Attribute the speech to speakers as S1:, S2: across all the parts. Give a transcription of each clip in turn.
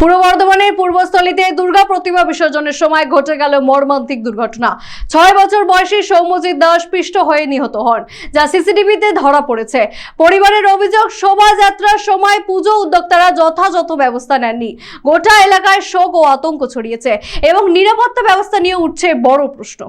S1: পূর্ব বর্ধমানের পূর্বস্থলীতে দুর্গা প্রতিমা বিসর্জনের সময় ঘটে গেল মর্মান্তিক দুর্ঘটনা। ছয় বছর বয়সী সৌম্যজিৎ দাস পিষ্ট হয়ে নিহত হন, যা সিসিটিভিতে ধরা পড়েছে। পরিবারের অভিযোগ, শোভাযাত্রার সময় পুজো উদ্যোক্তারা যথাযথ ব্যবস্থা নেননি। গোটা এলাকায় শোক ও আতঙ্ক ছড়িয়েছে এবং নিরাপত্তা ব্যবস্থা নিয়ে উঠছে বড় প্রশ্ন।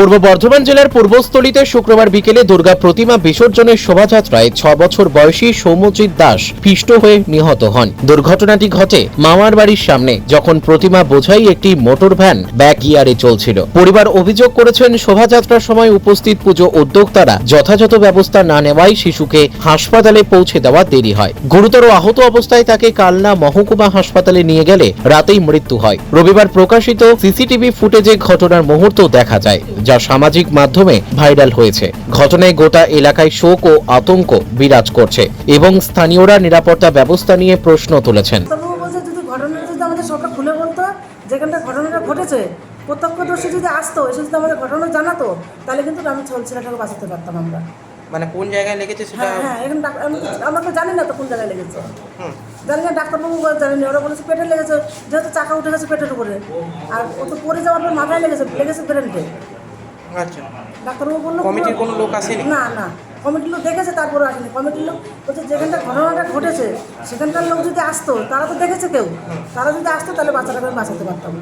S2: পূর্ব বর্ধমান জেলার পূর্বস্থলীতে শুক্রবার বিকেলে দুর্গা প্রতিমা বিসর্জনের শোভাযাত্রায় ছ বছর বয়সী সৌম্যজিৎ দাস পিষ্ট হয়ে নিহত হন। দুর্ঘটনাটি ঘটে মামার বাড়ির সামনে, যখন প্রতিমা বোঝাই একটি মোটর ভ্যান ব্যাক গিয়ারে চলছিল। পরিবার অভিযোগ করেছেন, শোভাযাত্রার সময় উপস্থিত পুজো উদ্যোক্তারা যথাযথ ব্যবস্থা না নেওয়ায় শিশুকে হাসপাতালে পৌঁছে দেওয়া দেরি হয়। গুরুতর আহত অবস্থায় তাকে কালনা মহকুমা হাসপাতালে নিয়ে গেলে রাতেই মৃত্যু হয়। রবিবার প্রকাশিত সিসিটিভি ফুটেজে ঘটনার মুহূর্ত দেখা যায়। যা সামাজিক মাধ্যমে ভাইরাল হয়েছে। ঘটনায় গোটা এলাকায় শোক ও আতঙ্ক বিরাজ করছে এবং স্থানীয়রা নিরাপত্তা ব্যবস্থা নিয়ে প্রশ্ন তুলেছেন।
S3: তবুও বলছে যদি ঘটনাটা আমাদের সবটা খুলে বলতো যেখানটা ঘটনাটা ঘটেছে প্রত্যক্ষদর্শী যদি আসতো এসে যদি আমাদের ঘটনা জানাতো তাহলে কিন্তু আমি ছোল ছেলেটাকে বাঁচাতে পারতাম আমরা।
S4: মানে কোন জায়গায় লেগেছে সেটা
S3: হ্যাঁ হ্যাঁ এখন আমরা তো জানি না তো কোন জায়গায় লেগেছে। জানি না ডাক্তারবাবু বলে জানি না ওরা বলেছে পেটে লেগেছে যেহেতু চাকা উঠে গেছে পেটের উপরে। আর ও তো পড়ে যাওয়ার পর মাথায় লেগেছে লেগেছে ব্রেনটে।
S4: আচ্ছা
S3: ডাক্তারবাবু বলল
S4: কমিটির কোনো লোক আসেনি?
S3: না না। কমিটির লোক দেখেছে তারপরে আসেনি। কমিটির লোক বলছে যেখানটা ঘটনাটা ঘটেছে সেখানকার লোক যদি আসতো তারা তো দেখেছে কেউ। তারা যদি আসতো তাহলে বাচ্চাটাকে বাঁচাতে পারতাম।